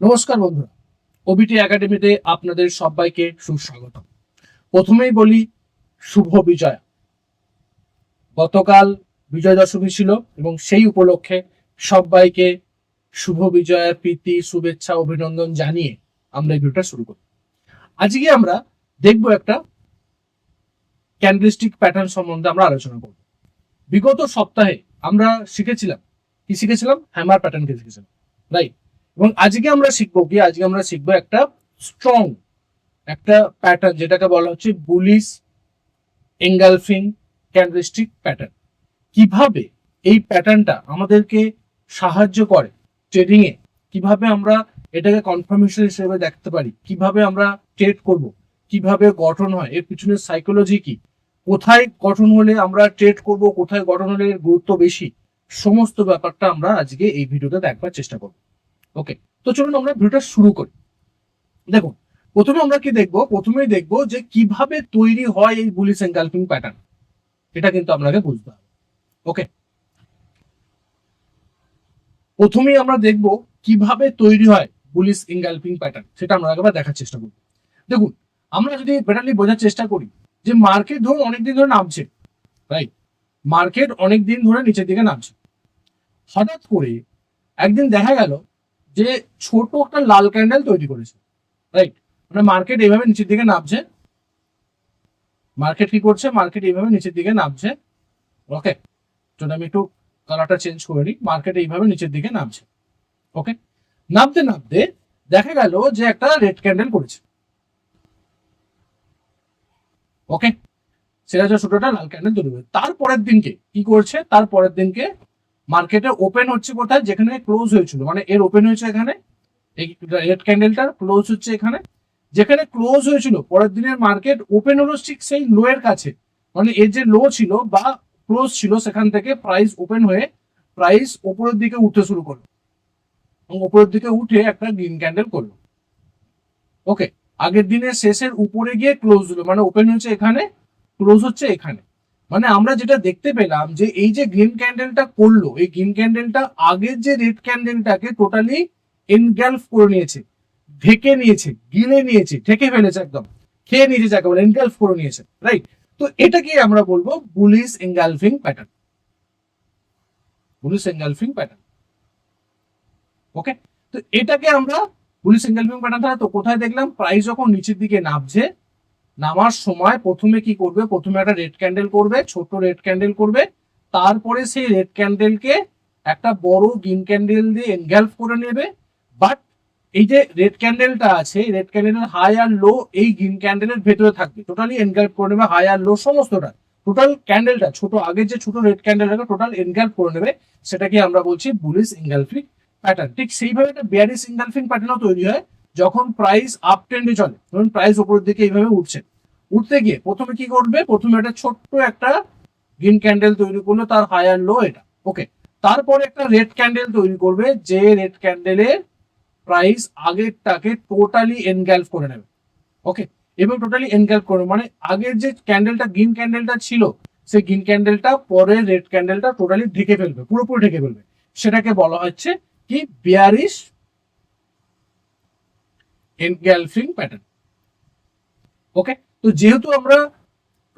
নমস্কার বন্ধুরা ওবিটি একাডেমিতে আপনাদের সবাইকে সুস্বাগত প্রথমেই বলি, শুভ বিজয়া। গতকাল বিজয় দশমী ছিল এবং সেই উপলক্ষে সবাইকে শুভ বিজয়ের প্রীতি, শুভেচ্ছা, অভিনন্দন জানিয়ে আমরা ভিডিওটা শুরু করি। আজকে আমরা দেখব একটা ক্যান্ডেলস্টিক প্যাটার্ন সম্বন্ধে আমরা আলোচনা করব। বিগত সপ্তাহে আমরা শিখেছিলাম, কি শিখেছিলাম? হ্যামার প্যাটার্নকে শিখেছিলাম রাইট এবং আজকে আমরা শিখব কি? আজকে আমরা শিখব একটা স্ট্রং একটা প্যাটার্ন যেটাকে বলা হচ্ছে বুলিশ এঙ্গালফিং ক্যান্ডেলস্টিক প্যাটার্ন কীভাবে এই প্যাটার্নটা আমাদেরকে সাহায্য করে ট্রেডিং এ? কীভাবে আমরা এটাকে কনফার্মেশন হিসেবে দেখতে পারি? কীভাবে আমরা ট্রেড করব? কীভাবে গঠন হয়? এর পিছনে সাইকোলজি কি? কোথায় গঠন হলে আমরা ট্রেড করব? কোথায় গঠন হলে গুরুত্ব বেশি? সমস্ত ব্যাপারটা আমরা আজকে এই ভিডিওতে দেখবার চেষ্টা করব। ওকে তো চলুন আমরা ভিডিওটা শুরু করি। দেখুন, প্রথমে আমরা কি দেখব? প্রথমেই দেখব যে কীভাবে তৈরি হয় এই বুলিশ এনগালফিং প্যাটার্ন এটা কিন্তু আপনাকে বুঝতে হবে। ওকে প্রথমেই আমরা দেখব কীভাবে তৈরি হয় বুলিশ এনগালফিং প্যাটার্ন সেটা আমরা একবার দেখার চেষ্টা করব। দেখুন, আমরা যদি বেটারলি বোঝার চেষ্টা করি, যে মার্কেট ধরুন অনেকদিন ধরে নামছে রাইট মার্কেট অনেকদিন ধরে নিচের দিকে নামছে। হঠাৎ করে একদিন দেখা গেল যে ছোট একটা লাল ক্যান্ডেল তৈরি করেছে রাইট মানে মার্কেট এইভাবে নিচের দিকে নামছে। মার্কেট কি করছে? মার্কেট এইভাবে নিচের দিকে নামছে। ওকে চলো আমি একটু কালারটা চেঞ্জ করে নিই। মার্কেট এইভাবে নিচের দিকে নামছে। ওকে নামতে নামতে দেখা গেল যে একটা রেড ক্যান্ডেল করেছে। ওকে সেটা হচ্ছে ছোটটা লাল ক্যান্ডেল তৈরি করে তারপরের দিনকে কি করছে? তারপরের দিনকে মার্কেটে ওপেন হচ্ছে কোথায় যেখানে ক্লোজ হয়েছিল। মানে এর ওপেন হয়েছে এখানে। এই রেড ক্যান্ডেলটার ক্লোজ হচ্ছে এখানে। যেখানে ক্লোজ হয়েছিল, পরের দিনের মার্কেট ওপেন হলো ঠিক সেই লো এর কাছে। মানে এর যে লো ছিল বা ক্লোজ ছিল, সেখান থেকে প্রাইস ওপেন হয়ে প্রাইস উপরের দিকে উঠতে শুরু করল। এবং উপরের দিকে উঠে একটা গ্রিন ক্যান্ডেল করল। ওকে আগের দিনের শেষের উপরে গিয়ে ক্লোজ হলো। মানে ওপেন হচ্ছে এখানে ক্লোজ হচ্ছে এখানে। মানে আমরা যেটা দেখতে পেলাম যে এই যে গ্রিন ক্যান্ডেলটা করল, এই গ্রিন ক্যান্ডেলটা আগের যে রেড ক্যান্ডেলটাকে টোটালি এনগ্যালফ করে নিয়েছে, ঢেকে নিয়েছে, গিলে নিয়েছে, ঢেকে ফেলেছে একদম, খেয়ে নিয়েছে যাকে বলে এনগ্যালফ করে নিয়েছে রাইট তো এটাকে আমরা বলব bullish engulfing pattern bullish engulfing pattern okay তো এটাকে আমরা বুলিশ এনগালফিং প্যাটার্ন তো কোথায় দেখলাম? প্রাইস যখন নিচের দিকে নামছে নামার সময় প্রথমে কি করবে? প্রথমে একটা রেড ক্যান্ডেল করবে ছোট রেড ক্যান্ডেল করবে। তারপরে সেই রেড ক্যান্ডেলকে একটা বড় গ্রিন ক্যান্ডেল দিয়ে এনগ্যালফ করে নেবে। বাট এই যে রেড ক্যান্ডেলটা আছে রেড ক্যান্ডেলের হাই আর লো এই গ্রিন ক্যান্ডেলের ভেতরে থাকবে। টোটালি এনগ্যালফ করে নেবে হাই আর লো সমস্তটা। টোটাল ক্যান্ডেলটা ছোট, আগে যে ছোট রেড ক্যান্ডেলটাকে টোটাল এনগ্যালফ করে নেবে। সেটাকে আমরা বলছি বুলিশ এনগালফিং প্যাটার্ন ঠিক সেইভাবে একটা বিয়ারিশ এনগালফিং প্যাটার্নও তৈরি হয়। যখন প্রাইস আপ ট্রেন্ডে চলে, ধরুন প্রাইস উপরের দিকে এইভাবে উঠছে, উঠতে গিয়ে প্রথমে কি করবে? প্রথমে একটা ছোট্ট একটা গ্রিন ক্যান্ডেল তৈরি করল, তার হায়ার লো এটা ওকে তারপরে একটা রেড ক্যান্ডেল তৈরি করবে, যে রেড ক্যান্ডেলের প্রাইস আগেরটাকে টোটালি এনগ্যালফ করে নেবে ওকে এবং টোটালি এনগ্যালফ করে নেবে। মানে আগের যে ক্যান্ডেলটা গ্রিন ক্যান্ডেলটা ছিল, সেই গ্রিন ক্যান্ডেলটা পরে রেড ক্যান্ডেলটা টোটালি ঢেকে ফেলবে, পুরোপুরি ঢেকে ফেলবে। সেটাকে বলা হচ্ছে কি? বিয়ারিশ এনগ্যালফিং প্যাটার্ন ওকে তো যেহেতু আমরা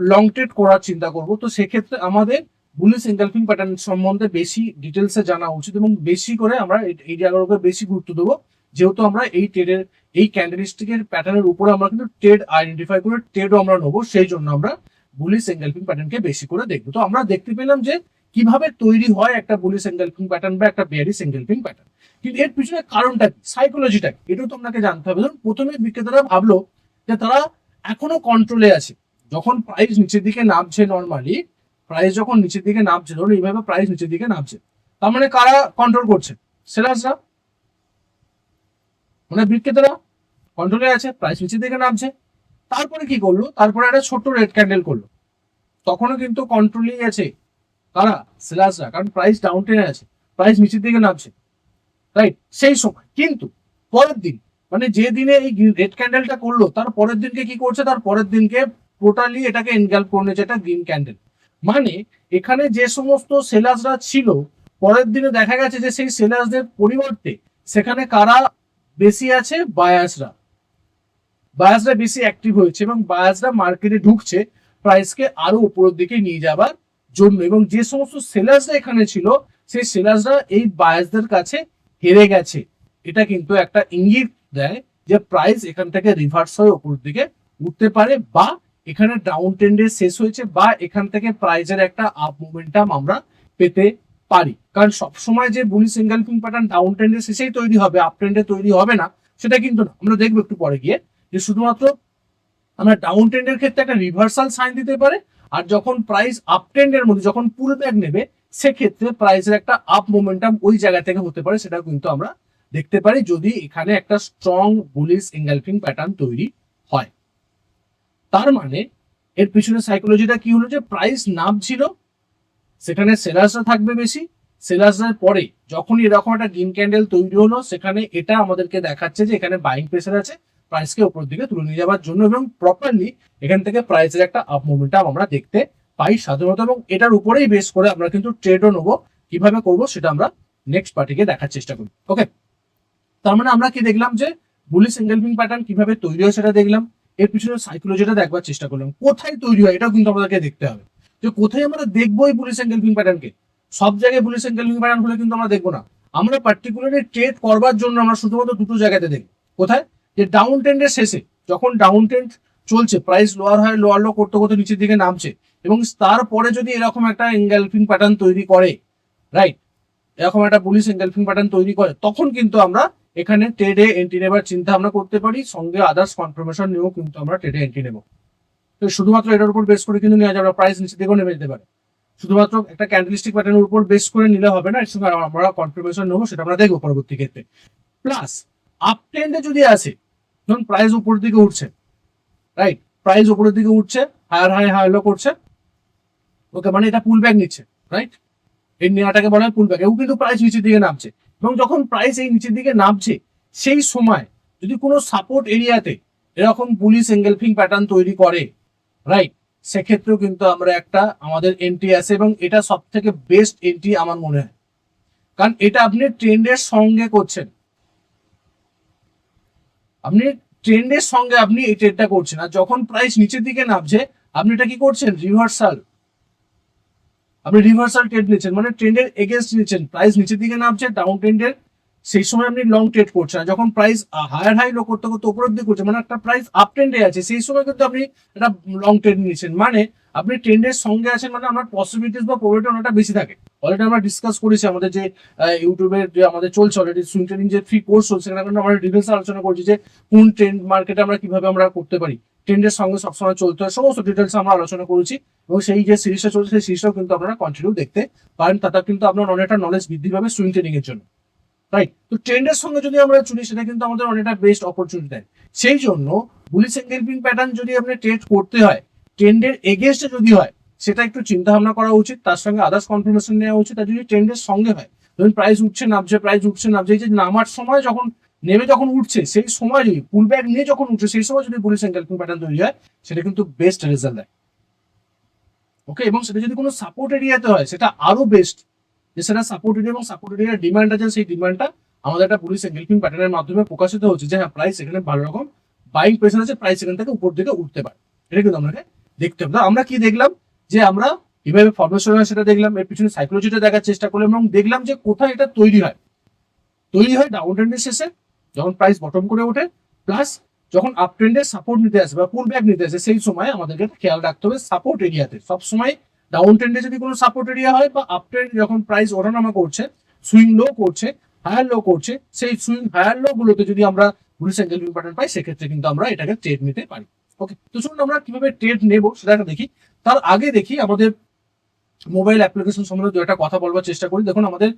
লং ট্রেড করার চিন্তা করব, তো সেক্ষেত্রে আমাদের বুলিশ এনগালফিং প্যাটার্ন সম্বন্ধে বেশি ডিটেলসে জানা উচিত এবং বেশি করে আমরা এই- জায়গাগুলোকে বেশি গুরুত্ব দেবো। যেহেতু আমরা এই ট্রেডের এই ক্যান্ডেলিস্টিকের প্যাটার্নের উপরে আমরা কিন্তু ট্রেড আইডেন্টিফাই করে ট্রেডও আমরা নেব, সেই জন্য আমরা বুলিশ এনগালফিং প্যাটার্নকে বেশি করে দেখব। তো আমরা দেখতে পেলাম যে কীভাবে তৈরি হয় একটা বুলিশ এনগালফিং প্যাটার্ন বা একটা বেয়ারিশ এনগালফিং প্যাটার্ন কিন্তু এর পিছনে কারণটা কি? সাইকোলজিটা কি? এটাও তো আপনাকে জানতে হবে। ধরুন, প্রথমে বিক্রেতারা ভাবলো যে তারা এখনও কন্ট্রোলে আছে। যখন প্রাইস নিচের দিকে নামছে নর্মালি প্রাইস যখন নিচের দিকে নামছে, ধরুন এইভাবে প্রাইস নিচের দিকে নামছে, তার মানে কারা কন্ট্রোল করছে? সেলার্সরা মানে বিক্রেতারা? কন্ট্রোলে আছে প্রাইস নিচের দিকে নামছে। তারপরে কি করল? তারপরে একটা ছোট্ট রেড ক্যান্ডেল করল। তখনও কিন্তু কন্ট্রোলেই আছে। কারা? সেলার্সরা কারণ প্রাইস ডাউন টেনে আছে। প্রাইস নিচের দিকে নামছে। রাইট সেই সময়। কিন্তু পরের দিন মানে যে দিনে এই রেড ক্যান্ডেলটা করল, তার পরের দিনকে কি করছে? তার পরের দিনকে টোটালি এটাকে এনগ্যালপ করে নিয়েছে এটা গ্রিন ক্যান্ডেল মানে এখানে যে সমস্ত সেলার্সরা ছিল, পরের দিনে দেখা গেছে যে সেই সেলার্সদের পরিবর্তে সেখানে কারা বেশি আছে? বায়াসরা বায়াসরা বেশি অ্যাক্টিভ হয়েছে এবং বায়াসরা মার্কেটে ঢুকছে। প্রাইসকে আরও উপরের দিকে নিয়ে যাবার জন্য এবং যে সমস্ত সেলার্সরা এখানে ছিল, সেই সেলার্সরা এই বায়াসদের কাছে হেরে গেছে। এটা কিন্তু একটা ইঙ্গিত দেয় যে প্রাইস এখান থেকে রিভার্স হয়ে উপরের দিকে উঠতে পারে বা এখানে ডাউন ট্রেন্ডে শেষ হয়েছে বা এখান থেকে প্রাইজের একটা আপ মোমেন্টাম আমরা পেতে পারি। কারণ সবসময় যে bullish engulfing pattern down ট্রেন্ডে শেষেই তৈরি হবে আপ ট্রেন্ডে তৈরি হবে না, সেটা কিন্তু না। আমরা দেখব একটু পরে গিয়ে যে শুধুমাত্র আমরা ডাউন ট্রেন্ডের ক্ষেত্রে একটা রিভার্সাল সাইন দিতে পারে আর যখন প্রাইস আপ ট্রেন্ডের মধ্যে যখন পুল ব্যাক নেবে, সেক্ষেত্রে প্রাইসের একটা আপ মোমেন্টাম ওই জায়গা থেকে হতে পারে, সেটা কিন্তু আমরা দেখতে পারি যদি এখানে একটা স্ট্রং বুলিশ এঙ্গালফিং প্যাটার্ন তৈরি হয়। তার মানে এর পিছনে সাইকোলজিটা কি হলো যে প্রাইস নামছিল, সেখানে সেলার্সরা থাকবে বেশি সেলার্সের পরে যখনই এরকম একটা গ্রিন ক্যান্ডেল তৈরি হলো, সেখানে এটা আমাদেরকে দেখাচ্ছে যে এখানে বাইং প্রেসার আছে প্রাইসকে উপর দিকে তুলে নিয়ে যাওয়ার জন্য এবং প্রপারলি এখান থেকে প্রাইসের একটা আপ মুভমেন্টটা আমরা দেখতে পাই সাধারণত এবং এটার উপরেই বেস করে আমরা কিন্তু ট্রেডও নেব। কীভাবে করব সেটা আমরা নেক্সট পার্টিকে দেখার চেষ্টা করি ওকে তার মানে আমরা কি দেখলাম যে বুলিশ এঙ্গেলফিং প্যাটার্ন কীভাবে তৈরি হয় সেটা দেখলাম। এর পিছনে সাইকোলজিটা দেখবার চেষ্টা করলাম। কোথায় তৈরি হয় এটাও কিন্তু আমাদেরকে দেখতে হবে। যে কোথায় আমরা দেখব এই বুলিশ এঙ্গেলফিং প্যাটার্নকে সব জায়গায় বুলিশ এঙ্গেলফিং প্যাটার্ন হলে কিন্তু আমরা দেখব না। আমরা পার্টিকুলারলি ট্রেড করবার জন্য আমরা শুধুমাত্র দুটো জায়গাতে দেখি কোথায়? যে ডাউন ট্রেন্ডের শেষে যখন ডাউন ট্রেন্ড চলছে প্রাইস লোয়ার হয় লোয়ার লো করতে করতে নিচের দিকে নামছে এবং তারপরে যদি এরকম একটা এঙ্গেলফিং প্যাটার্ন তৈরি করে রাইট এরকম একটা পুলিশ এঙ্গেলফিং প্যাটার্ন তৈরি করে, তখন কিন্তু আমরা এখানে ট্রেডে এন্ট্রি নেবার চিন্তা আমরা করতে পারি, সঙ্গে আদার্স কনফার্মেশন নিয়েও কিন্তু আমরা ট্রেডে এন্ট্রি নেব। তো শুধুমাত্র এটার উপর বেস করে কিন্তু নেওয়া যাবে প্রাইস নিচে দিকেও নেমে যেতে পারে। শুধুমাত্র একটা ক্যান্ডেলিস্টিক প্যাটার্নের উপর বেস করে নিলে হবে না, এর সঙ্গে আমরা কনফার্মেশন নেব, সেটা আমরা দেখব পরবর্তী ক্ষেত্রে। প্লাস আপ ট্রেন্ডে যদি আসে ধরুন প্রাইস উপরের দিকে উঠছে রাইট প্রাইস উপরের দিকে উঠছে হায়ার হাই হায়ার লো করছে। ওকে মানে এটা পুল ব্যাক নিচ্ছে রাইট এই নেওয়াটাকে বলা হয় পুল ব্যাক এবং কিন্তু প্রাইস নিচের দিকে নামছে। এবং যখন প্রাইস এই নিচের দিকে নামছে, সেই সময় যদি কোনো সাপোর্ট এরিয়াতে এরকম পুলিশ এঙ্গেলফিং প্যাটার্ন তৈরি করে রাইট সেক্ষেত্রেও কিন্তু আমরা একটা আমাদের এন্ট্রি আছে এবং এটা সব থেকে বেস্ট এন্ট্রি আমার মনে হয়। কারণ এটা আপনি ট্রেন্ডের সঙ্গে করছেন। আপনি ট্রেন্ডের সঙ্গে আপনি এই ট্রেডটা করছেন, আর যখন প্রাইস নিচের দিকে নামছে, আপনি এটা কি করছেন? রিভার্সাল আপনি রিভার্সাল ট্রেড নিচ্ছেন মানে ট্রেন্ডের এগেনস্ট নিচ্ছেন। প্রাইস নিচের দিকে নামছে ডাউন ট্রেন্ডের সেই সময় আপনি লং ট্রেড করছেন। যখন প্রাইস হায়ার হাই লো করতে করতে উপরের দিকে করছেন মানে একটা প্রাইস আপ ট্রেন্ডে আছে, সেই সময় কিন্তু আপনি একটা লং ট্রেড নিচ্ছেন। মানে আপনি ট্রেন্ডের সঙ্গে আছেন মানে আপনার পসিবিলিটিস বা প্রবলিটি অনেকটা বেশি থাকে। অলরেডি আমরা ডিসকাস করেছি আমাদের যে ইউটিউবের যে আমাদের চলছে অলরেডি সুইং ট্রেডিং যে ফ্রি কোর্স চলছে, সেখানে কিন্তু আমরা ডিটেলস আলোচনা করছি যে কোন ট্রেন্ড মার্কেটে আমরা কীভাবে আমরা করতে পারি। ট্রেন্ডের সঙ্গে সবসময় চলতে হয়, সমস্ত ডিটেলস আমরা আলোচনা করেছি এবং সেই যে সিরিজটা চলছে, সেই সিরিজটাও কিন্তু আপনারা কন্টিনিউ দেখতে পারেন। তাতে কিন্তু আপনার অনেকটা নলেজ বৃদ্ধি পাবে সুইং ট্রেডিং এর জন্য। রাইট তো ট্রেন্ডের সঙ্গে যদি আমরা চলি, সেটা কিন্তু আমাদের অনেকটা বেস্ট অপরচুনিটি দেয়। সেই জন্য বুলিশ এঙ্গেলফিং প্যাটার্ন যদি আপনি ট্রেড করতে হয় ট্রেন্ডের এগেনস্টে যদি হয় সেটা একটু চিন্তা ভাবনা করা উচিত, তার সঙ্গে আদার্স কনফার্মেশন নেওয়া উচিত, আর যদি ট্রেন্ডের সঙ্গে হয়, ধরুন প্রাইস উঠছে, নামছে প্রাইস উঠছে, নামছে, এই যে নামার সময় যখন, নেমে যখন উঠছে, সেই সময় যদি পুল ব্যাক নিয়ে যখন উঠছে, সেই সময় যদি বুলিশ এঙ্গেলফিং প্যাটার্ন তৈরি হয়, সেটা কিন্তু বেস্ট রেজাল্ট দেয়। ওকে এবং সেটা যদি কোনো সাপোর্ট এরিয়াতে হয়, সেটা আরও বেস্ট যে সেটা সাপোর্ট এরিয়া এবং সাপোর্ট এরিয়ার ডিমান্ড আছে, সেই ডিমান্ডটা আমাদের একটা পুলিশ এঙ্গেলফিং প্যাটার্নের মাধ্যমে প্রকাশিত হচ্ছে যে হ্যাঁ প্রাইস এখানে ভালো রকম বাইং প্রেশার আছে প্রাইস এখান থেকে উপর দিকে উঠতে পারে। এটা কিন্তু আমাকে দেখতে হবে। আমরা কি দেখলাম? যে আমরা কীভাবে ফরমেশন হয় সেটা দেখলাম, এর পিছনে সাইকোলজিটা দেখার চেষ্টা করলাম এবং দেখলাম যে কোথায় এটা তৈরি হয়। তৈরি হয় ডাউন ট্রেন্ডের শেষে, যখন প্রাইস বটম করে ওঠে প্লাস যখন আপ ট্রেন্ডের সাপোর্ট নিতে আসে বা পুল ব্যাক নিতে আসে, সেই সময় আমাদেরকে খেয়াল রাখতে হবে সাপোর্ট এরিয়াতে সবসময় ডাউন ট্রেন্ডে যদি কোনো সাপোর্ট এরিয়া হয় বা আপ ট্রেন্ড যখন প্রাইস ওঠানামা করছে সুইং লো করছে হায়ার লো করছে, সেই সুইং হায়ার লো গুলোতে যদি আমরা বুলিশ এঙ্গেলফিং প্যাটার্ন পাই, সেক্ষেত্রে কিন্তু আমরা এটাকে ট্রেড নিতে পারি। ওকে তো চলুন আমরা কীভাবে ট্রেড নেব সেটা দেখি। তার আগে দেখি আমাদের মোবাইল অ্যাপ্লিকেশন সম্বন্ধে দু একটা কথা বলবার চেষ্টা করি। দেখুন, আমাদের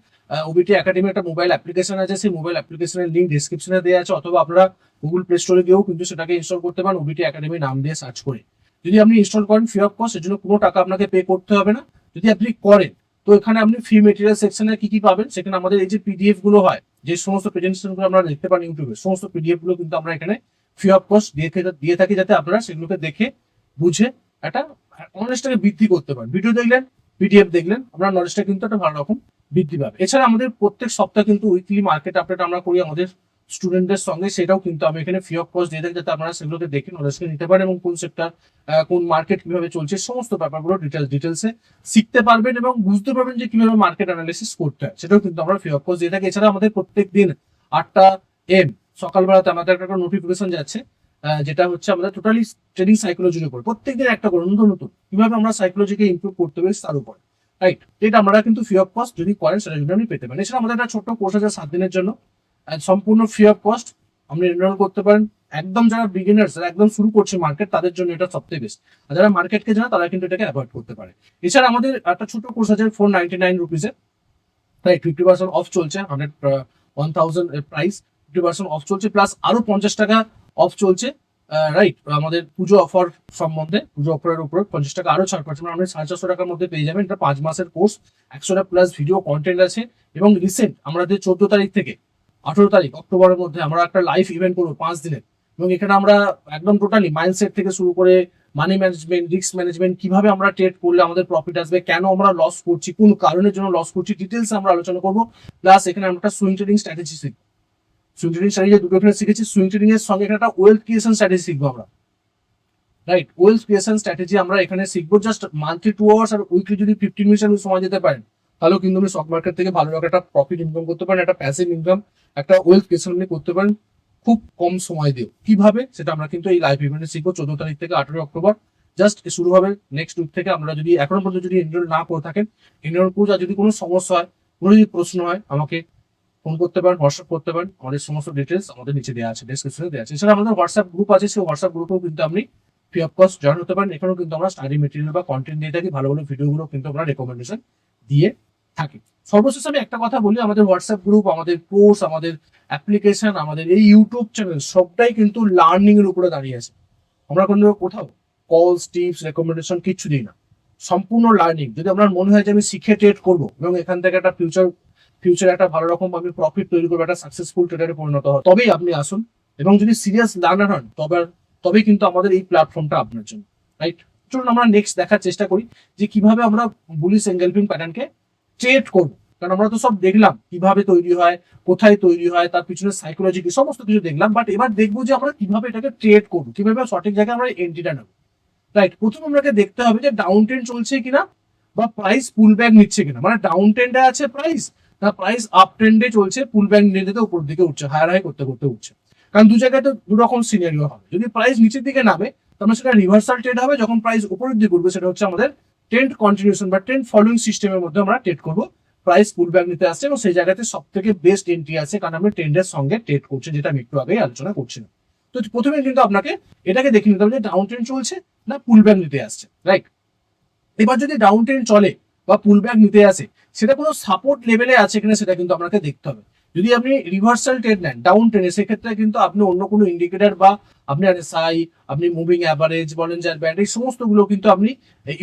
ওবিটি একাডেমি একটা মোবাইল অ্যাপ্লিকেশন আছে। সেই মোবাইল অ্যাপ্লিকেশনের লিঙ্ক ডিসক্রিপশনে দেওয়া আছে। অথবা আপনারা গুগল প্লে স্টোরে গিয়েও কিন্তু সেটাকে ইনস্টল করতে পারেন ওবিটি একাডেমি নাম দিয়ে সার্চ করে। যদি আপনি ইনস্টল করেন ফ্রি অফ কস্ট এর জন্য কোনো টাকা আপনাকে পে করতে হবে না। যদি আপনি করেন, তো এখানে আপনি ফ্রি মেটেরিয়াল সেকশনে কি কি পাবেন? সেখানে আমাদের এই যে পিডিএফগুলো হয়, যে সমস্ত প্রেজেন্টেশনগুলো আমরা দেখতে পান ইউটিউবে সমস্ত পিডিএফগুলো কিন্তু আমরা এখানে ফ্রি অফ কস্ট দিয়ে থাকি যাতে আপনারা সেগুলোকে দেখে, বুঝে একটা নলেজটাকে বৃদ্ধি করতে পারেন। ভিডিও দেখলেন পিডিএফ দেখলেন আপনার নলেজটা কিন্তু একটা ভালো রকম বৃদ্ধি পাবে। এছাড়া আমাদের প্রত্যেক সপ্তাহে কিন্তু উইকলি মার্কেট আপডেট আমরা করি আমাদের স্টুডেন্টদের সঙ্গে, সেটাও কিন্তু আমি এখানে ফ্রি অফ কস্ট দিয়ে দেন, যাতে আপনারা সেগুলোকে দেখে নলেজকে নিতে পারেন এবং কোন সেক্টর কোন মার্কেট কীভাবে চলছে, সমস্ত ব্যাপারগুলো ডিটেলস ডিটেলসে শিখতে পারবেন এবং বুঝতে পারবেন যে কীভাবে মার্কেট অ্যানালিসিস করতে হয়। সেটাও কিন্তু আমরা ফ্রি অফ কস্ট দিয়ে থাকি। এছাড়া আমাদের প্রত্যেক দিন আটটা এম, সকালবেলাতে আমাদের একটা নোটিফিকেশন যাচ্ছে যেটা হচ্ছে আমাদের টোটালি ট্রেডিং সাইকোলজির উপর। প্রত্যেকদিন একটা করে, নতুন নতুন। কীভাবে আমরা সাইকোলজিকে ইমপ্রুভ করতে পারি তার উপর। রাইট এটা আমরা কিন্তু ফ্রি অফ কস্ট যদি করেন, সেটা যদি আপনি পেতে পারেন। এছাড়া আমাদের একটা ছোট্ট কোর্স আছে সাত দিনের জন্য। সম্পূর্ণ ফ্রি অফ কস্ট আপনি এনরোল করতে পারেন। একদম যারা বিগিনার্স একদম শুরু করছে মার্কেট তাদের জন্য এটা সবথেকে বেস্ট আর যারা মার্কেটকে জানে তারা কিন্তু এটাকে অ্যাভয়েড করতে পারে। এছাড়া আমাদের একটা ছোট কোর্স আছে ফোর নাইনটি নাইন রুপিসে রাইট ফিফটি পার্সেন্ট অফ চলছে hundred one thousand price fifty percent off চলছে প্লাস আরও পঞ্চাশ টাকা অফ চলছে রাইট আমাদের পুজো অফার সম্বন্ধে, পুজো অফারের উপর পঞ্চাশ টাকা আরও ছাড় পাচ্ছেন আপনি সাড়ে চারশো টাকার মধ্যে পেয়ে যাবেন। এটা পাঁচ মাসের কোর্স একশোটা প্লাস ভিডিও কন্টেন্ট আছে। এবং রিসেন্ট আমাদের চোদ্দ তারিখ থেকে, আঠেরো তারিখ, অক্টোবরের মধ্যে আমরা একটা লাইভ ইভেন্ট করব পাঁচ দিনের। এবং এখানে আমরা একদম টোটালি মাইন্ডসেট থেকে শুরু করে মানি ম্যানেজমেন্ট রিস্ক ম্যানেজমেন্ট কীভাবে আমরা ট্রেড করলে আমাদের প্রফিট আসবে, কেন আমরা লস করছি, কোন কারণের জন্য লস করছি ডিটেলস আমরা আলোচনা করব। প্লাস এখানে আমরা একটা সুইং ট্রেডিং স্ট্র্যাটেজি শিখব। সুইং ট্রেডিং স্ট্র্যাটেজি দুটো এখানে শিখেছি সুইং ট্রেডিং এর সঙ্গে একটা ওয়েলথ ক্রিয়েশন স্ট্র্যাটেজি শিখব আমরা। রাইট ওয়েলথ ক্রিয়েশন স্ট্র্যাটেজি আমরা এখানে শিখব জাস্ট মান্থলি টু আওয়ার্স আর উইকলি যদি ফিফটিন মিনিটস আপনি সময় দিতে পারেন, তাহলেও কিন্তু আপনি স্টক মার্কেট থেকে ভালো রকম একটা প্রফিট ইনকাম করতে পারেন, একটা প্যাসিভ ইনকাম একটা ওয়েলথ ক্রিয়েশন আপনি করতে পারেন, খুব কম সময় দিয়ে কীভাবে? সেটা আমরা কিন্তু এই লাইভ ইভেন্টে শিখব চোদ্দ তারিখ থেকে আঠেরো অক্টোবর। জাস্ট শুরু হবে নেক্সট উইক থেকে। আমরা যদি এখনও পর্যন্ত যদি এনরোল না করে থাকেন এনরোল আর যদি কোনো সমস্যা হয়, কোনো যদি প্রশ্ন হয়, আমাকে ফোন করতে পারেন হোয়াটসঅ্যাপ করতে পারেন, আমাদের সমস্ত ডিটেলস আমাদের নিচে দেওয়া আছে ডেসক্রিপশনে দেওয়া আছে। এছাড়া আমাদের হোয়াটসঅ্যাপ গ্রুপ আছে, সেই হোয়াটসঅ্যাপ গ্রুপেও কিন্তু আপনি ফ্রি অফ কস্ট জয়েন হতে পারেন। এখানেও কিন্তু আমরা স্টাডি মেটেরিয়াল বা কন্টেন্ট দিয়ে থাকি, ভালো ভালো ভিডিওগুলো কিন্তু আমরা রেকমেন্ডেশন দিয়ে থাকি। সর্বশেষ আমি একটা কথা বলি, আমাদের হোয়াটসঅ্যাপ গ্রুপ আমাদের কোর্স আমাদের অ্যাপ্লিকেশন আমাদের এই ইউটিউব চ্যানেল সবটাই কিন্তু লার্নিং এর উপরে দাঁড়িয়ে আছে। আমরা কোনো কোথাও কলস টিপস রেকমেন্ডেশন কিচ্ছু দিই না। সম্পূর্ণ লার্নিং যদি আপনার মনে হয় যে আমি শিখে ট্রেড করব এবং এখান থেকে একটা ফিউচার ফিউচারে একটা ভালো রকম আমি প্রফিট তৈরি করব, একটা সাকসেসফুল ট্রেডারে পরিণত হয় তবেই আপনি আসুন এবং যদি সিরিয়াস লার্নার হন, তবে তবেই কিন্তু আমাদের এই প্ল্যাটফর্মটা আপনার জন্য রাইট চলুন আমরা নেক্সট দেখার চেষ্টা করি যে কীভাবে আমরা বুলিশ এঙ্গেলপিং প্যাটার্নকে ট্রেড করব। কারণ আমরা তো সব দেখলাম কীভাবে তৈরি হয়, কোথায় তৈরি হয়, তার পিছনে সাইকোলজি কি সমস্ত কিছু দেখলাম বাট এবার দেখব যে আমরা কীভাবে এটাকে ট্রেড করব, কীভাবে সঠিক জায়গায় আমরা এন্ট্রিটা নেব। রাইট প্রথম আমাকে দেখতে হবে যে ডাউন ট্রেন্ড চলছে কিনা বা প্রাইস পুল ব্যাক নিচ্ছে কিনা। মানে ডাউন ট্রেন্ডে আছে প্রাইস না প্রাইস আপ ট্রেন্ডে চলছে পুল ব্যাক নিয়ে উপর দিকে উঠছে হায়ার হাই করতে করতে উঠছে। কারণ দু জায়গায় তো দু রকম সিনারিও হবে। যদি প্রাইস নিচের দিকে নামে, তাহলে সেটা রিভার্সাল ট্রেড হবে, যখন প্রাইস উপরের দিকে উঠবে, সেটা হচ্ছে আমাদের ট্রেন্ড কন্টিনিউশন বা ট্রেন্ড ফলোইং সিস্টেমের মধ্যে আমরা ট্রেড করব। প্রাইস পুল ব্যাক নিতে আসছে এবং সেই জায়গাতে সব থেকে বেস্ট এন্ট্রি আছে, কারণ আমরা ট্রেন্ডের সঙ্গে ট্রেড করছি, যেটা আমি একটু আগেই আলোচনা করছিলাম। তো প্রথমে কিন্তু আপনাকে এটাকে দেখে নিতে হবে যে ডাউন ট্রেন্ড চলছে না পুল ব্যাক নিতে আসছে রাইট এবার যদি ডাউন ট্রেন্ড চলে বা পুল ব্যাক নিতে আসে, সেটা কোনো সাপোর্ট লেভেলে আছে কিনা সেটা কিন্তু আপনাকে দেখতে হবে। যদি আপনি রিভার্সাল ট্রেড নেন ডাউন ট্রেনে সেক্ষেত্রে কিন্তু আপনি অন্য কোনো ইন্ডিকেটর বা আপনি সাই আপনি মুভিং অ্যাভারেজ বলেঞ্জার ব্যান্ড এই সমস্তগুলো কিন্তু আপনি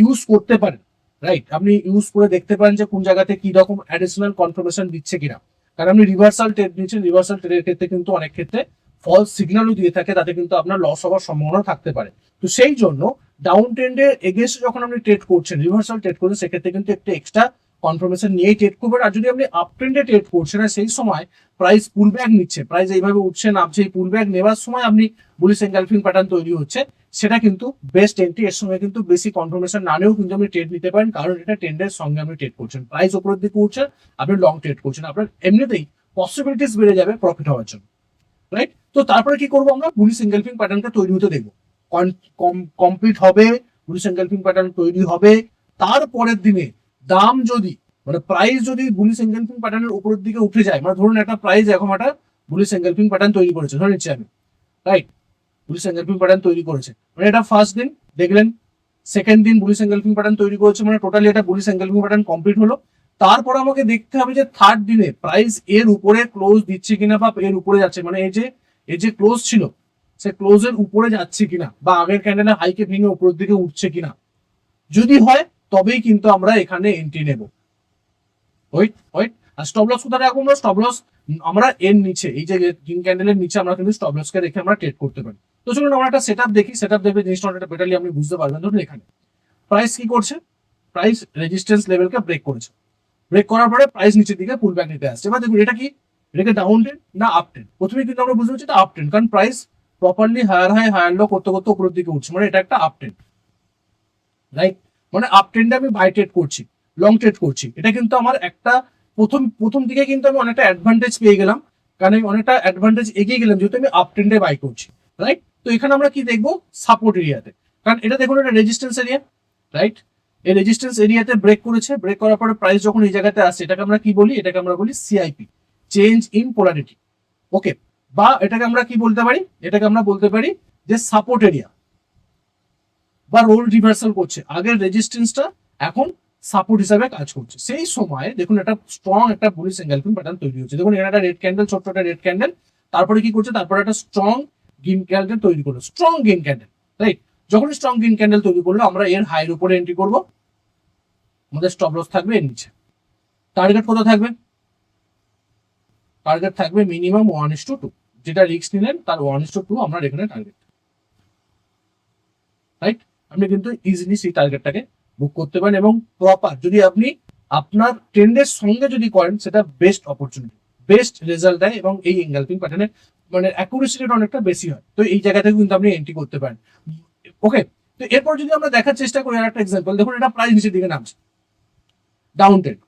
ইউজ করতে পারেন রাইট আপনি ইউজ করে দেখতে পারেন যে কোন জায়গাতে কি রকম অ্যাডিশনাল কনফার্মেশন দিচ্ছে কিনা। কারণ আপনি রিভার্সাল ট্রেড নিচ্ছেন রিভার্সাল ট্রেডের ক্ষেত্রে কিন্তু অনেক ক্ষেত্রে ফলস সিগন্যালও দিয়ে থাকে, তাতে কিন্তু আপনার লস হওয়ার সম্ভাবনা থাকতে পারে। তো সেই জন্য ডাউন ট্রেন্ডের এগেনস্ট যখন আপনি ট্রেড করছেন রিভার্সাল ট্রেড করছেন, সেক্ষেত্রে কিন্তু একটু এক্সট্রা কনফার্মেশন নিয়েই ট্রেড করবেন। আর যদি আপনি আপ ট্রেন্ডে ট্রেড করছেন, আর সেই সময় প্রাইস পুল ব্যাক নিচ্ছে প্রাইস এইভাবে উঠছে, নামছে, এই পুল ব্যাক নেওয়ার সময় আপনি বুলিশ এঙ্গালফিং প্যাটার্ন তৈরি হচ্ছে, সেটা কিন্তু বেস্ট এন্ট্রি এর সঙ্গে কিন্তু বেশি কনফার্মেশন না নিয়েও কিন্তু আপনি ট্রেড নিতে পারেন, কারণ এটা ট্রেন্ডের সঙ্গে আপনি ট্রেড করছেন। প্রাইস উপরের দিকে উঠছে, আপনি লং ট্রেড করছেন। আপনার এমনিতেই পসিবিলিটিস বেড়ে যাবে প্রফিট হওয়ার জন্য। রাইট তো তারপরে কি করব আমরা? বুলিশ এঙ্গালফিং প্যাটার্নটা তৈরি হতে দেখব। কমপ্লিট হবে বুলিশ এঙ্গালফিং প্যাটার্ন তৈরি হবে। তারপরের দিনে দাম যদি মানে প্রাইস যদি বুলিশ এঙ্গেলফিং প্যাটার্নের উপরের দিকে উঠে যায় মানে ধরুন একটা প্রাইস এখন একটা বুলিশ এঙ্গেলফিং প্যাটার্ন তৈরি করেছে ধরে নিচ্ছি আমি। রাইট বুলিশ এঙ্গেলফিং প্যাটার্ন তৈরি করেছে। মানে এটা ফার্স্ট দিন, দেখলেন। সেকেন্ড দিন বুলিশ এঙ্গেলফিং প্যাটার্ন তৈরি করেছে মানে টোটালি এটা বুলিশ এঙ্গেলফিং প্যাটার্ন কমপ্লিট হলো। তারপর আমাকে দেখতে হবে যে থার্ড দিনে প্রাইস এর উপরে ক্লোজ দিচ্ছে কিনা বা এর উপরে যাচ্ছে মানে এই যে এই যে ক্লোজ ছিল, সে ক্লোজের উপরে যাচ্ছে কিনা বা আগের ক্যান্ডেলে হাইকে ভেঙে উপরের দিকে উঠছে কিনা। যদি হয়, তবেই কিন্তু আমরা এখানে এন্ট্রি নেব। ওয়েট আর স্টপ লস কোথায় রাখব আমরা? স্টপ লস আমরা এর নিচে, এই যে গ্রিন ক্যান্ডেলের নিচে আমরা কিন্তু স্টপ লসকে রেখে আমরা ট্রেড করতে পারি। তো চলুন আমরা একটা সেটআপ দেখি সেটআপ দেখে জিনিসটা অনেকটা বেটারলি আপনি বুঝতে পারবেন। ধরুন এখানে প্রাইস কি করছে? প্রাইস রেজিস্ট্যান্স লেভেলকে ব্রেক করেছে। ব্রেক করার পরে প্রাইস নিচের দিকে পুল ব্যাক নিতে আসছে। এবার দেখুন, এটা কি? এটাকে ডাউন ট্রেন্ড না আপ ট্রেন্ড প্রথমে কিন্তু আমরা বুঝতে পারছি এটা আপ ট্রেন কারণ price properly higher high higher low করতে করতে উপরের দিকে উঠছে। মানে এটা একটা আপ ট্রেন্ড রাইট মানে আপ ট্রেন্ডে আমি বাই ট্রেড করছি লং ট্রেড করছি। এটা কিন্তু আমার একটা প্রথম প্রথম দিকে কিন্তু আমি অনেকটা অ্যাডভান্টেজ পেয়ে গেলাম, কারণ আমি অনেকটা অ্যাডভান্টেজ এগিয়ে গেলাম যেহেতু আমি আপ ট্রেন্ডে বাই করছি রাইট তো এখানে আমরা কি দেখব? সাপোর্ট এরিয়াতে কারণ এটা দেখুন, এটা রেজিস্ট্যান্স এরিয়া রাইট এই রেজিস্ট্যান্স এরিয়াতে ব্রেক করেছে ব্রেক করার পরে প্রাইস যখন এই জায়গাতে আসছে এটাকে আমরা কি বলি? এটাকে আমরা বলি CIP change in polarity okay বা এটাকে আমরা কি বলতে পারি? এটাকে আমরা বলতে পারি যে সাপোর্ট এরিয়া বা রোল রিভার্সাল করছে। আগের রেজিস্ট্যান্সটা এখন সাপোর্ট হিসাবে কাজ করছে। সেই সময় দেখুন, একটা স্ট্রং একটা বুলিশ এঙ্গেলফিং প্যাটার্ন তৈরি হচ্ছে। দেখুন এখানে একটা রেড ক্যান্ডেল ছোট্ট একটা রেড ক্যান্ডেল তারপরে কি করছে? তারপরে একটা স্ট্রং গ্রিন ক্যান্ডেল তৈরি করল। স্ট্রং গ্রিন ক্যান্ডেল রাইট যখন স্ট্রং গ্রিন ক্যান্ডেল তৈরি করল, আমরা এর হাইয়ের উপরে এন্ট্রি করব। আমাদের স্টপ লস থাকবে এর নিচে। টার্গেট কত থাকবে? টার্গেট থাকবে minimum one is to two যেটা রিস্ক নিলেন, তার ওয়ান ইস টু টু আমরা এখানে টার্গেট রাইট আপনি কিন্তু ইজিলি সেই টার্গেটটাকে বুক করতে পারেন এবং প্রপার যদি আপনি আপনার ট্রেন্ডের সঙ্গে যদি করেন, সেটা বেস্ট অপরচুনিটি বেস্ট রেজাল্ট দেয় এবং এই এঙ্গেলপিং প্যাটার্নে মানে অ্যাকুরেসি রেট অনেকটা বেশি হয়। তো এই জায়গা থেকে কিন্তু আপনি এন্ট্রি করতে পারেন। ওকে তো এরপর যদি আমরা দেখার চেষ্টা করি আর একটা এক্সাম্পল দেখুন এটা প্রাইস নিচের দিকে নামছে। Down trend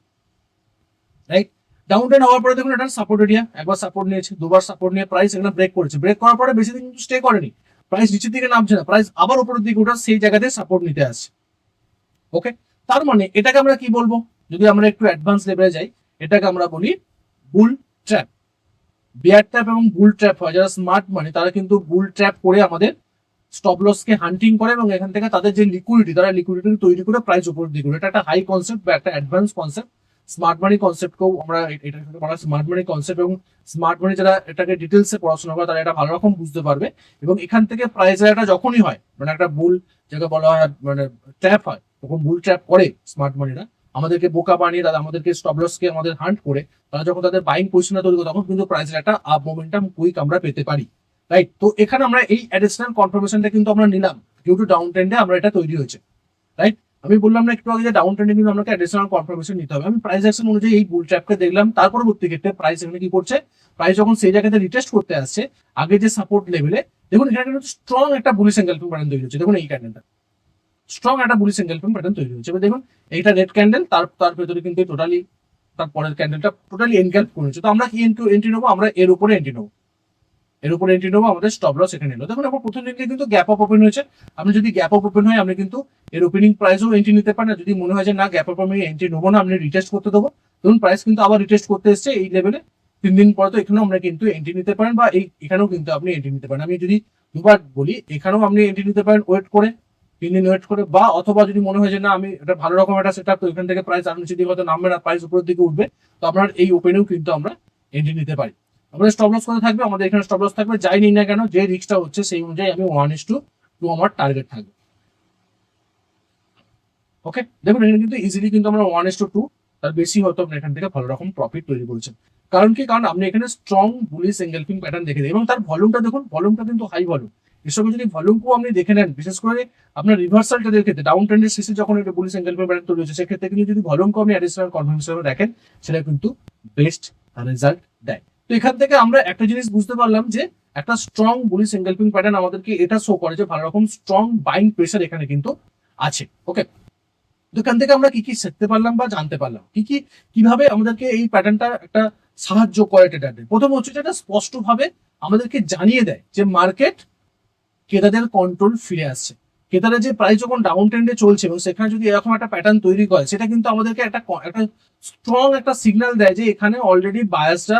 right down trend হওয়ার পরে দেখুন এটা সাপোর্ট এরিয়া একবার সাপোর্ট নিয়েছে, দুবার সাপোর্ট নিয়ে প্রাইস এখানে ব্রেক করেছে। ব্রেক করার পরে বেশি দিন কিন্তু স্টে করেনি। প্রাইস নিচের দিকে নামছে না প্রাইস আবার উপরের দিকে ওঠা সেই জায়গাতে সাপোর্ট নিতে আসছে। ওকে তার মানে এটাকে আমরা কি বলব? যদি আমরা একটু অ্যাডভান্স লেভেলে যাই, এটাকে আমরা বলি বুল ট্র্যাপ বিয়ার ট্র্যাপ এবং বুল ট্র্যাপ হয়, যারা স্মার্ট মানে তারা কিন্তু বুল ট্র্যাপ করে আমাদের স্টপ লসকে হান্টিং করে এবং এখান থেকে তাদের যে লিকুইডিটি তারা লিকুইডিটি তৈরি করে প্রাইস উপরের দিকে এটা একটা হাই কনসেপ্ট বা একটা অ্যাডভান্স কনসেপ্ট স্মার্ট মানি কনসেপ্টকেও আমরা এটা বলা স্মার্ট মানি কনসেপ্ট এবং স্মার্ট মানি যারা এটাকে ডিটেলসে পড়াশোনা করে, তারা এটা ভালো রকম বুঝতে পারবে। এবং এখান থেকে প্রাইস একটা যখনই হয় মানে একটা বুল যাকে বলা হয় মানে ট্র্যাপ হয়, তখন বুল ট্র্যাপ করে স্মার্ট মানিরা আমাদেরকে বোকা বানিয়ে তারা, আমাদেরকে স্টপ লসকে আমাদের হান্ট করে, তারা যখন তাদের বাইং পজিশনে তৈরি করে, তখন কিন্তু প্রাইসের একটা আপ মোমেন্টাম কুইক আমরা পেতে পারি। রাইট তো এখানে আমরা এই অ্যাডিশনাল কনফার্মেশনটা কিন্তু আমরা নিলাম ডিউ টু ডাউন ট্রেন্ডে আমরা এটা তৈরি হয়েছে। রাইট আমি বললাম না একটু আগে যে ডাউন ট্রেন্ডে কিন্তু আমাকে অ্যাডিশনাল কনফার্মেশন নিতে হবে। আমি প্রাইস অ্যাকশন অনুযায়ী এই বুল ট্র্যাপকে দেখলাম। তার পরবর্তী ক্ষেত্রে প্রাইস এখানে কি করছে? প্রাইস যখন সেই জায়গাতে রিটেস্ট করতে আসছে, আগে যে সাপোর্ট লেভেলে দেখুন এখানে কিন্তু স্ট্রং একটা বুলিশ এঙ্গেলফিং প্যাটার্ন তৈরি হচ্ছে। দেখুন এই ক্যান্ডেলটা স্ট্রং একটা বুলিশ এঙ্গেলফিং প্যাটার্ন তৈরি হচ্ছে। এবার দেখুন, এইটা রেড ক্যান্ডেল তার তার ভেতরে কিন্তু টোটালি তার পরের ক্যান্ডেলটা টোটালি এনক্যাল্প করেছে। তো আমরা কি এন্ট্রি নেব? আমরা এর উপরে এন্ট্রি নেব। এর উপরে এন্ট্রি নেব, আমাদের স্টপ লস এখানে এলো। দেখুন, আমার প্রথম দিনকে কিন্তু গ্যাপ আপ ওপেন হয়েছে। আপনি যদি গ্যাপ আপ ওপেন হয়, আপনি কিন্তু এর ওপেনিং প্রাইসও এন্ট্রি নিতে পারেন। যদি মনে হয় যে না গ্যাপ আপ আমি এন্ট্রি নেব না, আপনি রিটেস্ট করতে দেবো। ধরুন প্রাইস কিন্তু আবার রিটেস্ট করতে এসছে, এই লেভেলে তিন দিন পরে তো এখানেও আমরা কিন্তু এন্ট্রি নিতে পারেন বা এই, এখানেও কিন্তু আপনি এন্ট্রি নিতে পারেন। আমি যদি দুবার বলি, এখানেও আপনি এন্ট্রি নিতে পারেন ওয়েট করে, তিন দিন ওয়েট করে, বা অথবা যদি মনে হয় যে না, আমি এটা ভালো রকম একটা সেট আপ তো এখান থেকে প্রাইস আর নিচে দিকে হয়তো নামবে না প্রাইস উপরের দিকে উঠবে। তো আপনার এই ওপেনেও কিন্তু আমরা এন্ট্রি নিতে পারি। আমাদের স্টপ লস কত থাকবে? আমাদের এখানে স্টপ লস থাকবে, যাই নিই না কেন, যে রিক্সটা হচ্ছে সেই অনুযায়ী আমি ওয়ান ইস টু টু আমার টার্গেট থাকবে। ওকে দেখুন, এখানে কিন্তু ইজিলি কিন্তু আমরা ওয়ান ইস টু টু তার বেশি হয়তো আপনি এখান থেকে ভালো রকম প্রফিট তৈরি করেছেন কারণ কি? কারণ আপনি এখানে স্ট্রং বুলিশ এঙ্গেলফিং প্যাটার্ন দেখে এবং তার ভলিউমটা দেখুন ভলিউমটা কিন্তু হাই ভলিউম এসবে যদি ভলিউমকেও আপনি দেখে নেন, বিশেষ করে আপনার রিভার্সালটা দেখে ডাউন ট্রেন্ডের শেষে যখন এটা একটা পুলিশ এঙ্গেলফিং প্যাটার্ন তৈরি হচ্ছে, সেক্ষেত্রে কিন্তু যদি ভলিউমকে আপনি অ্যাডিশনাল কনফার্মেশন দেখেন, সেটা কিন্তু বেস্ট রেজাল্ট দেয়। তো এখান থেকে আমরা একটা জিনিস বুঝতে পারলাম যে একটা স্ট্রং বুলিশ এঙ্গেলফিং প্যাটার্ন আমাদেরকে এটা শো করে যে ভালো রকম স্ট্রং বাইং প্রেশার এখানে কিন্তু আছে ওকে তো এখান থেকে আমরা কি কি শিখতে পারলাম বা জানতে পারলাম? কি কি, কীভাবে আমাদেরকে এই প্যাটার্নটা একটা সাহায্য করে ট্রেডারদের প্রথম হচ্ছে যেটা স্পষ্টভাবে আমাদেরকে জানিয়ে দেয় যে মার্কেট ক্রেতাদের কন্ট্রোল ফিরে আসছে। ক্রেতারা যে প্রাইস যখন ডাউন ট্রেন্ডে চলছে এবং সেখানে যদি এরকম একটা প্যাটার্ন তৈরি করে, সেটা কিন্তু আমাদেরকে একটা একটা স্ট্রং একটা সিগন্যাল দেয় যে এখানে অলরেডি বায়াসরা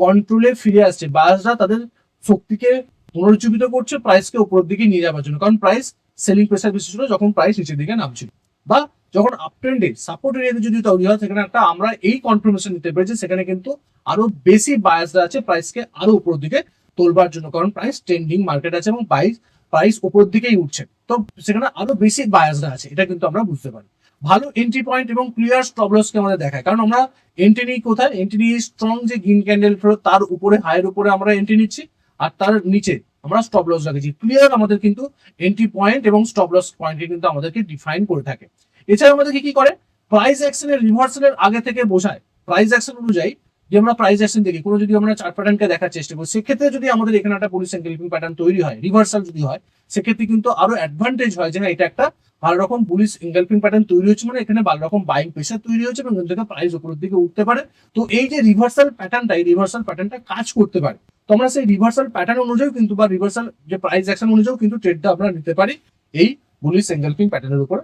কন্ট্রোলে ফিরে আসছে। বায়াসরা তাদের শক্তিকে পুনরুজ্জীবিত করছে প্রাইসকে উপরের দিকে নিয়ে যাওয়ার জন্য। কারণ প্রাইস সেলিং প্রেসার বেশি ছিল, যখন প্রাইস নিচের দিকে নামছিল। বা যখন আপ ট্রেন্ডে সাপোর্ট এরিয়াতে যদি তৈরি হয় সেখানে একটা আমরা এই কনফার্মেশন নিতে পেরেছি, সেখানে কিন্তু আরও বেশি বায়াসরা আছে প্রাইসকে আরও উপরের দিকে তোলবার জন্য। কারণ প্রাইস ট্রেন্ডিং মার্কেট আছে এবং প্রাইস প্রাইস উপরের দিকেই উঠছে। তো সেখানে আরও বেশি বায়াসরা আছে, এটা কিন্তু আমরা বুঝতে পারি। ভালো এন্ট্রি পয়েন্ট এবং ক্লিয়ার স্টপ লসকে আমাদের দেখায়। কারণ আমরা এন্ট্রি নিই কোথায়? এন্ট্রি নিয়ে স্ট্রং যে গ্রিন ক্যান্ডেল তার উপরে হাইয়ের উপরে আমরা এন্ট্রি নিচ্ছি আর তার নিচে আমরা স্টপ লস রাখেছি। ক্লিয়ার আমাদের কিন্তু এন্ট্রি পয়েন্ট এবং স্টপ লস পয়েন্টকে কিন্তু আমাদেরকে ডিফাইন করে থাকে। এছাড়া আমাদেরকে কি করে? প্রাইস অ্যাকশনের রিভার্সালের আগে থেকে বোঝায়। প্রাইস অ্যাকশন অনুযায়ী যে আমরা প্রাইস অ্যাকশন দেখি, কোনো যদি আমরা চার্ট প্যাটার্নকে দেখার চেষ্টা করি, সেক্ষেত্রে যদি আমাদের এখানে একটা পুলিশ প্যাটার্ন তৈরি হয় রিভার্সাল যদি হয়, সেক্ষেত্রে কিন্তু আরও অ্যাডভান্টেজ হয় যে হ্যাঁ এটা একটা ভালো রকম পুলিশ এনগেলপিং প্যাটার্ন তৈরি হচ্ছে মানে এখানে ভালো রকম বাইং প্রেশার তৈরি হচ্ছে এবং থেকে প্রাইস উপরের দিকে উঠতে পারে। তো এই যে রিভার্সাল প্যাটার্নটা এই রিভার্সাল প্যাটার্নটা কাজ করতে পারে। তো আমরা সেই রিভার্সাল প্যাটার্ন অনুযায়ী কিন্তু বা রিভার্সাল যে প্রাইস অ্যাকশন অনুযায়ী কিন্তু ট্রেডটা আমরা নিতে পারি এই বুলিশ এঙ্গেলপিং প্যাটার্নের উপর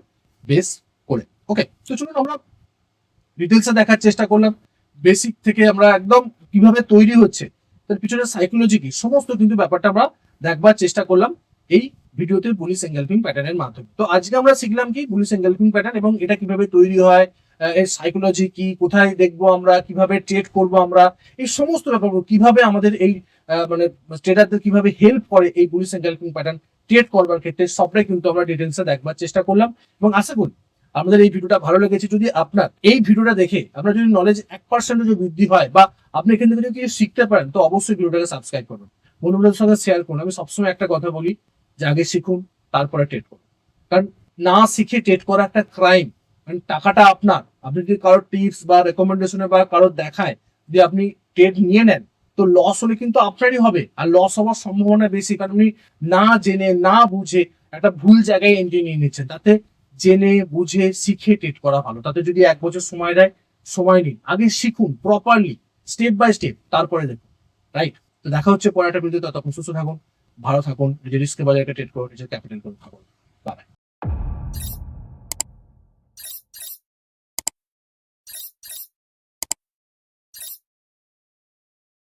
বেস করে। ওকে তো চলুন আমরা ডিটেলসে দেখার চেষ্টা করলাম। বেসিক থেকে আমরা একদম কীভাবে তৈরি হচ্ছে, তার পিছনে সাইকোলজি কি, সমস্ত কিন্তু ব্যাপারটা আমরা দেখবার চেষ্টা করলাম। এই ভিডিওতে বুলিশ এঙ্গেলপিং প্যাটার্নের মাধ্যমে। তো আজকে আমরা শিখলাম কি বুলিশ এঙ্গেলপিং প্যাটার্ন এবং এটা কীভাবে তৈরি হয় এর সাইকোলজি কি, কোথায় দেখব আমরা, কীভাবে ট্রেড করব আমরা, এই সমস্ত ব্যাপারগুলো, কীভাবে আমাদের এই মানে ট্রেডারদের কীভাবে হেল্প করে এই বুলিশ এঙ্গেলপিং প্যাটার্ন ট্রেড করবার ক্ষেত্রে, সবটাই কিন্তু আমরা ডিটেলসে দেখবার চেষ্টা করলাম। এবং আশা করি আমাদের এই ভিডিওটা ভালো লেগেছে। যদি আপনার এই ভিডিওটা দেখে আপনার যদি নলেজ এক পার্সেন্ট যদি বৃদ্ধি হয় বা আপনি এখান থেকে যদি কিছু শিখতে পারেন, তো অবশ্যই ভিডিওটাকে সাবস্ক্রাইব করুন বন্ধুদের সঙ্গে শেয়ার করুন। আমি সবসময় একটা কথা বলি যে আগে শিখুন, তারপরে ট্রেড করুন। কারণ না শিখে ট্রেড করা একটা ক্রাইম কারণ টাকাটা আপনার। আপনি যদি কারোর টিপস বা রেকমেন্ডেশনে বা কারোর দেখায় যে আপনি ট্রেড নিয়ে নেন, তো লস হলে কিন্তু আপনারই হবে। আর লস হওয়ার সম্ভাবনা বেশি। কারণ আপনি না জেনে, না বুঝে একটা ভুল জায়গায় এন্ট্রি নিয়ে নিচ্ছেন তাতে জেনে, বুঝে, শিখে ট্রেড করা ভালো। তাতে যদি এক বছর সময় দেয়, সময় নিন। আগে শিখুন প্রপারলি স্টেপ বাই স্টেপ তারপরে দেখুন। রাইট তো দেখা হচ্ছে পরে একটা ততক্ষণ সুস্থ থাকুন। ভালো থাকুন নিজের রিস্কের বাজারকে ট্রেড করুন নিজের ক্যাপিটাল করুন থাকুন